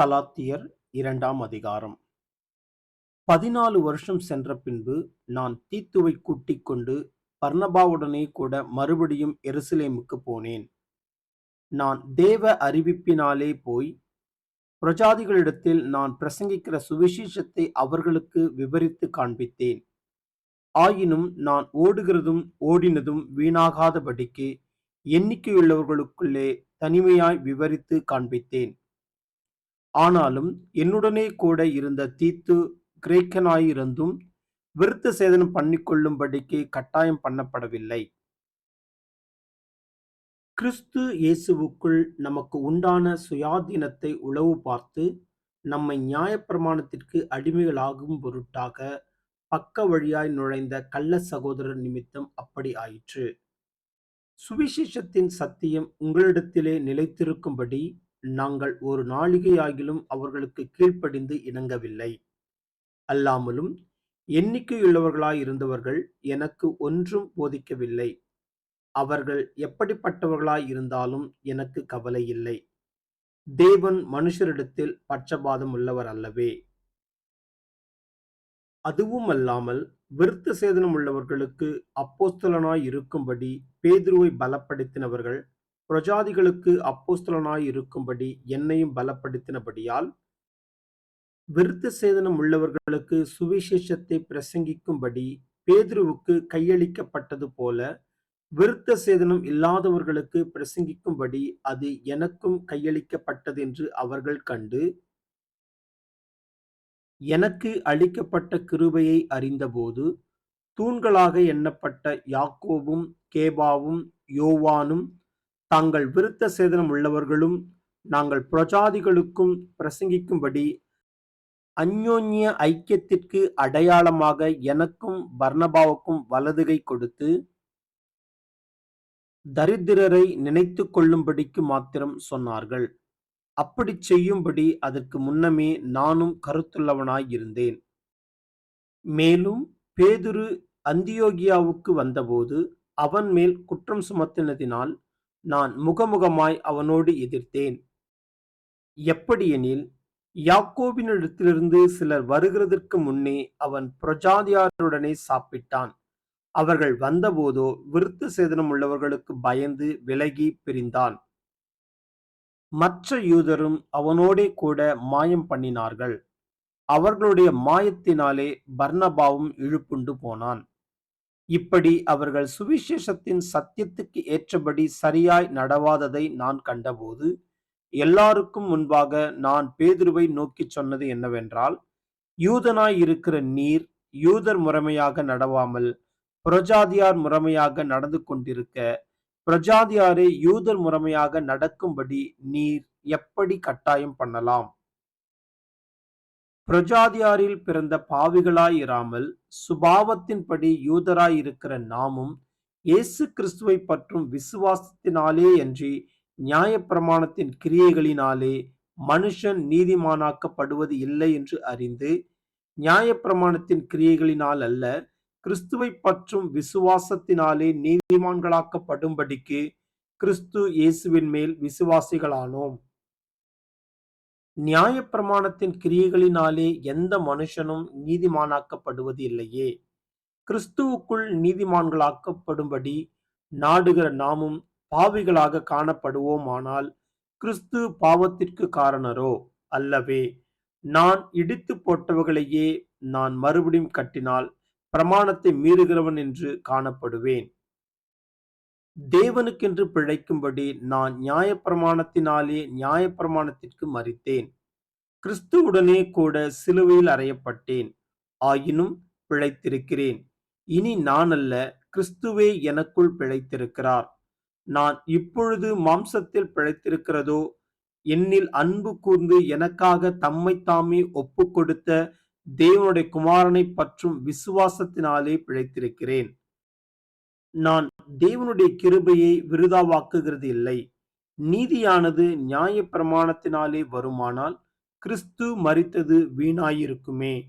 கலாத்தியர் இரண்டாம் அதிகாரம். பதினாலு வருஷம் சென்ற பின்பு நான் தீத்துவை கூட்டிக் கொண்டு பர்ணபாவுடனே கூட மறுபடியும் எருசலேமுக்கு போனேன். நான் தேவ அறிவிப்பினாலே போய் பிரஜாதிகளிடத்தில் நான் பிரசங்கிக்கிற சுவிசேஷத்தை அவர்களுக்கு விவரித்து காண்பித்தேன். ஆயினும் நான் ஓடுகிறதும் ஓடினதும் வீணாகாதபடிக்கு எண்ணிக்கையுள்ளவர்களுக்குள்ளே தனிமையாய் விவரித்து காண்பித்தேன். ஆனாலும் என்னுடனே கூட இருந்த தீத்து கிரேக்கனாயிருந்தும் விருத்த சேதனம் பண்ணிக்கொள்ளும்படிக்கு கட்டாயம் பண்ணப்படவில்லை. கிறிஸ்து இயேசுவுக்குள் நமக்கு உண்டான சுயாதீனத்தை உளவு பார்த்து நம்மை நியாயப்பிரமாணத்திற்கு அடிமைகளாகும் பொருட்டாக பக்க வழியாய் நுழைந்த கள்ள சகோதரர் நிமித்தம் அப்படி ஆயிற்று. சுவிசேஷத்தின் சத்தியம் உங்களிடத்திலே நிலைத்திருக்கும்படி நாங்கள் ஒரு நாளிகையாகிலும் அவர்களுக்கு கீழ்ப்படிந்து இணங்கவில்லை. அல்லாமலும் எண்ணிக்கையுள்ளவர்களாயிருந்தவர்கள் எனக்கு ஒன்றும் போதிக்கவில்லை. அவர்கள் எப்படிப்பட்டவர்களாய் இருந்தாலும் எனக்கு கவலை இல்லை. தேவன் மனுஷரிடத்தில் பட்சபாதம் உள்ளவர் அல்லவே. அதுவும் அல்லாமல் விருத்த சேதனம் உள்ளவர்களுக்கு அப்போஸ்தலனாய் இருக்கும்படி பேதுருவை பலப்படுத்தினவர்கள் பிரஜாதிகளுக்கு அப்போஸ்தலனாய் இருக்கும்படி என்னையும் பலப்படுத்தினபடியால் விருத்த சேதனம் உள்ளவர்களுக்கு சுவிசேஷத்தை பிரசங்கிக்கும்படி பேதுருவுக்கு கையளிக்கப்பட்டது போல விருத்த சேதனம் இல்லாதவர்களுக்கு பிரசங்கிக்கும்படி அது எனக்கும் கையளிக்கப்பட்டது என்று அவர்கள் கண்டு எனக்கு அளிக்கப்பட்ட கிருபையை அறிந்தபோது தூண்களாக எண்ணப்பட்ட யாக்கோபும் கேபாவும் யோவானும் தாங்கள் விருத்த சேதனம் உள்ளவர்களும் நாங்கள் பிரஜாதிகளுக்கும் பிரசங்கிக்கும்படி அந்யோன்ய ஐக்கியத்திற்கு அடையாளமாக எனக்கும் பர்ணபாவுக்கும் வலதுகை கொடுத்து தரித்திரரை நினைத்து கொள்ளும்படிக்கு மாத்திரம் சொன்னார்கள். அப்படி செய்யும்படி அதற்கு முன்னமே நானும் கருத்துள்ளவனாய் இருந்தேன் மேலும் பேதுரு அந்தியோகியாவுக்கு வந்தபோது அவன் மேல் குற்றம் சுமத்தினதினால் நான் முகமுகமாய் அவனோடு எதிர்த்தேன். எப்படியெனில் யாக்கோபினிடத்திலிருந்து சிலர் வருகிறதற்கு முன்னே அவன் பிரஜாதியாருடனே சாப்பிட்டான். அவர்கள் வந்தபோதோ விருத்த சேதனம் உள்ளவர்களுக்கு பயந்து விலகி பிரிந்தான். மற்ற யூதரும் அவனோடே கூட மாயம் பண்ணினார்கள். அவர்களுடைய மாயத்தினாலே பர்ணபாவும் இழுப்புண்டு போனான். இப்படி அவர்கள் சுவிசேஷத்தின் சத்தியத்துக்கு ஏற்றபடி சரியாய் நடவாததை நான் கண்டபோது எல்லாருக்கும் முன்பாக நான் பேதுருவை நோக்கி சொன்னது என்னவென்றால் யூதனாய் இருக்கிற நீர் யூதர் முறைமையாக நடவாமல் புரஜாதியார் முறைமையாக நடந்து கொண்டிருக்க பிரஜாதியாரை யூதர் முறைமையாக நடக்கும்படி நீர் எப்படி கட்டாயம் பண்ணலாம்? பிரஜாதியாரில் பிறந்த பாவிகளாயிராமல் சுபாவத்தின்படி யூதராய் இருக்கிற நாமும் இயேசு கிறிஸ்துவை பற்றும் விசுவாசத்தினாலே அன்றி நியாயப்பிரமாணத்தின் கிரியைகளினாலே மனுஷன் நீதிமானாக்கப்படுவது இல்லை என்று அறிந்து நியாயப்பிரமாணத்தின் கிரியைகளினால் அல்ல கிறிஸ்துவை பற்றும் விசுவாசத்தினாலே நீதிமான்களாக்கப்படும்படிக்கு கிறிஸ்து இயேசுவின் மேல் விசுவாசிகளானோம். நியாயப்பிரமாணத்தின் கிரியைகளினாலே எந்த மனுஷனும் நீதிமானாக்கப்படுவது இல்லையே. கிறிஸ்துவுக்குள் நீதிமான்களாக்கப்படும்படி நாடுகிற நாமும் பாவிகளாக காணப்படுவோமானால் கிறிஸ்து பாவத்திற்கு காரணரோ அல்லவே. நான் இடித்து போட்டவர்களையே நான் மறுபடியும் கட்டினால் பிரமாணத்தை மீறுகிறவன் என்று காணப்படுவேன். தேவனுக்கென்று பிழைக்கும்படி நான் நியாயப்பிரமாணத்தினாலே நியாயப்பிரமாணத்திற்கு மறித்தேன். கிறிஸ்துவுடனே கூட சிலுவையில் அறையப்பட்டேன். ஆயினும் பிழைத்திருக்கிறேன். இனி நான் அல்ல கிறிஸ்துவே எனக்குள் பிழைத்திருக்கிறார். நான் இப்பொழுது மாம்சத்தில் பிழைத்திருக்கிறதோ? என்னில் அன்பு கூர்ந்து எனக்காக தம்மை தாமே ஒப்பு கொடுத்த தேவனுடைய குமாரனை பற்றும் விசுவாசத்தினாலே பிழைத்திருக்கிறேன். நான் தேவனுடைய கிருபையை விருதாவாக்குகிறது இல்லை. நீதியானது நியாய பிரமாணத்தினாலே வருமானால் கிறிஸ்து மறித்தது வீணாயிருக்குமே.